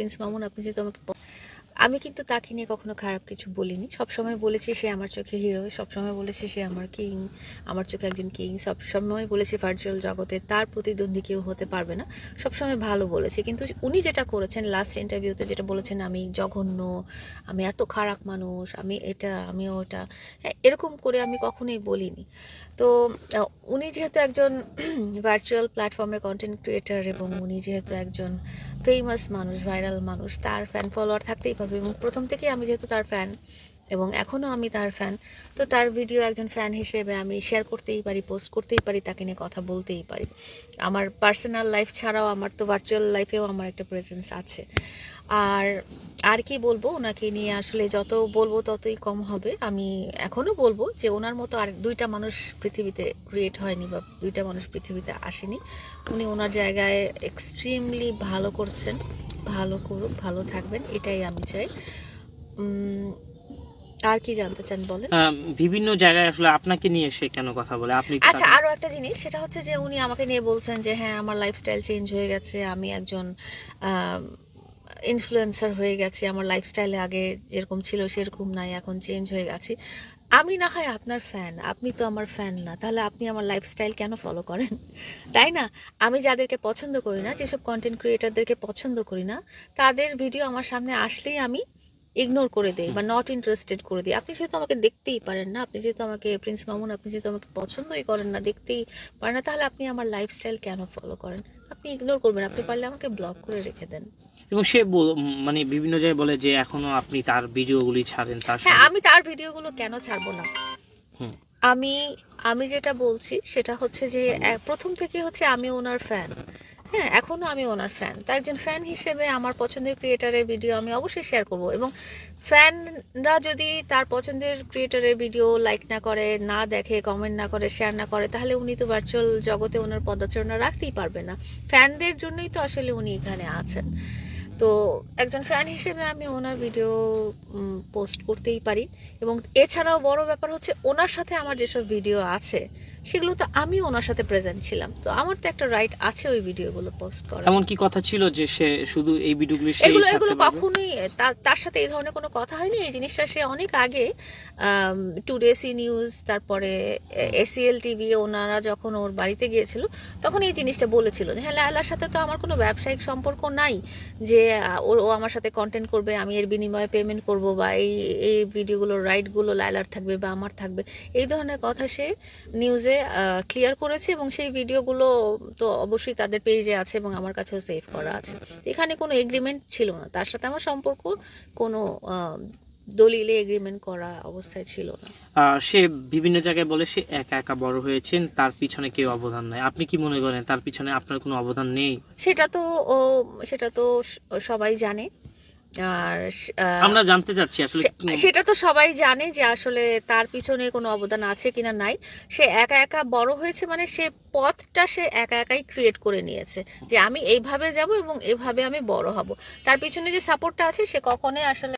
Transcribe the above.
Prince Mamun আপনি যেহেতু আমাকে প- আমি কিন্তু তাকে নিয়ে কখনো খারাপ কিছু বলিনি। সবসময় বলেছি সে আমার চোখে হিরো সবসময় বলেছি সে আমার কিং আমার চোখে একজন কিং সবসময় বলেছি ভার্চুয়াল জগতে তার প্রতিদ্বন্দ্বী কেউ হতে পারবে না। সবসময় ভালো বলেছে। কিন্তু উনি যেটা করেছেন লাস্ট ইন্টারভিউতে যেটা বলেছেন, আমি জঘন্য, আমি এত খারাপ মানুষ, আমি এটা আমি ওটা। হ্যাঁ এরকম করে আমি কখনোই বলিনি। তো উনি যেহেতু একজন ভার্চুয়াল প্ল্যাটফর্মে কন্টেন্ট ক্রিয়েটার এবং উনি যেহেতু একজন ফেমাস মানুষ ভাইরাল মানুষ, তার ফ্যান ফলোয়ার থাকতেই পারবে। এবং প্রথম থেকে আমি যেহেতু তার ফ্যান এবং এখনও আমি তার ফ্যান তো তার ভিডিও একজন ফ্যান হিসেবে আমি শেয়ার করতেই পারি পোস্ট করতেই পারি, তাকে নিয়ে কথা বলতেই পারি। আমার পার্সোনাল লাইফ ছাড়াও আমার তো ভার্চুয়াল লাইফেও আমার একটা প্রেজেন্স আছে। আর আর কি বলব, ওনাকে নিয়ে আসলে যত বলব ততই কম হবে। আমি এখনও বলব যে ওনার মতো আর দুইটা মানুষ পৃথিবীতে ক্রিয়েট হয়নি বা দুইটা মানুষ পৃথিবীতে আসেনি। উনি ওনার জায়গায় এক্সট্রিমলি ভালো করছেন, ভালো করুক, ভালো থাকবেন, এটাই আমি চাই। আর কি জানতে চান বলেন? বিভিন্ন জায়গায় আসলে আপনাকে নিয়ে সে কেন কথা বলে? আপনি আচ্ছা আরও একটা জিনিস সেটা হচ্ছে যে উনি আমাকে নিয়ে বলছেন যে হ্যাঁ আমার লাইফস্টাইল চেঞ্জ হয়ে গেছে আমি একজন ইনফ্লুয়েন্সার হয়ে গেছি আমার লাইফস্টাইলে আগে যেরকম ছিল সেরকম নাই এখন চেঞ্জ হয়ে গেছি। আমি না হয় আপনার ফ্যান আপনি তো আমার ফ্যান না তাহলে আপনি আমার লাইফস্টাইল কেন ফলো করেন? তাই না? আমি যাদেরকে পছন্দ করি না যেসব কন্টেন্ট ক্রিয়েটারদেরকে পছন্দ করি না তাদের ভিডিও আমার সামনে আসলেই আমি ইগনোর করে দেই বা নট ইন্টারেস্টেড করে দিই। আপনি যেহেতু আমাকে দেখতেই পারেন না আপনি যেহেতু আমাকে প্রিন্স মামুন আপনি যেহেতু আমাকে পছন্দই করেন না দেখতেই পারেন না তাহলে আপনি আমার লাইফস্টাইল কেন ফলো করেন? আপনি ইগনোর করবেন আপনি পারলে আমাকে ব্লক করে রেখে দেন। এবং সে মানে বিভিন্ন জায়গায় বলে যে এখনও আপনি তার ভিডিওগুলি ছাড়েন তার হ্যাঁ আমি তার ভিডিওগুলো কেন ছাড়বো না? আমি আমি যেটা বলছি সেটা হচ্ছে যে প্রথম থেকে হচ্ছে আমি ওনার ফ্যান হ্যাঁ এখনও আমি ওনার ফ্যান তো একজন ফ্যান হিসেবে আমার পছন্দের ক্রিয়েটারের ভিডিও আমি অবশ্যই শেয়ার করব এবং ফ্যানরা যদি তার পছন্দের ক্রিয়েটারের ভিডিও লাইক না করে, না দেখে কমেন্ট না করে শেয়ার না করে, তাহলে উনি তো ভার্চুয়াল জগতে ওনার পদাচরণা রাখতেই পারবে না। ফ্যানদের জন্যই তো আসলে উনি এখানে আছেন। তো একজন ফ্যান হিসেবে আমি ওনার ভিডিও পোস্ট করতেই পারি। এবং এছাড়াও বড় ব্যাপার হচ্ছে ওনার সাথে আমার যেসব ভিডিও আছে সেগুলো তো আমি ওনার সাথে প্রেজেন্ট ছিলাম। তো আমার তো একটা রাইট আছে ওই ভিডিওগুলো পোস্ট করার। এমন কি কথা ছিল যে সে শুধু এই ভিডিওগুলি এগুলো এগুলো? কখনোই তার- তার সাথে এই ধরনের কোনো কথা হয়নি। এই জিনিসটা সে অনেক আগে টুডে সি নিউজ তারপরে এসিএল টিভি ওনারা যখন ওর বাড়িতে গিয়েছিল তখন এই জিনিসটা বলেছিল যে হ্যাঁ লায়লার সাথে তো আমার কোনো ব্যবসায়িক সম্পর্ক নাই যে ওর ও আমার সাথে কন্টেন্ট করবে আমি এর বিনিময়ে পেমেন্ট করব বা এই এই ভিডিওগুলোর রাইটগুলো লায়লার থাকবে বা আমার থাকবে। এই ধরনের কথা সে নিউজে ক্লিয়ার করেছি এবং সেই ভিডিওগুলো তো অবশ্যই তাদের পেজে আছে এবং আমার কাছেও সেভ করা আছে। এখানে কোনো এগ্রিমেন্ট ছিল না। তার সাথে আমার সম্পর্ক কোনো দলিলে এগ্রিমেন্ট করা অবস্থায় ছিল না। সে বিভিন্ন জায়গায় বলে সে একা একা বড় হয়েছেন তার পিছনে কেউ অবদান নাই। আপনি কি মনে করেন তার পিছনে আপনার কোনো অবদান নেই? সেটা তো সেটা তো সবাই জানে। আর আমরা জানতে চাচ্ছি আসলে সেটা তো সবাই জানে যে আসলে তার পিছনে কোনো অবদান আছে কিনা নাই। সে একা একা বড় হয়েছে মানে সে পথটা সে একা একাই ক্রিয়েট করে নিয়েছে যে আমি এইভাবে যাব এবং এভাবে আমি বড় হব। তার পিছনে যে সাপোর্টটা আছে সে কখনোই আসলে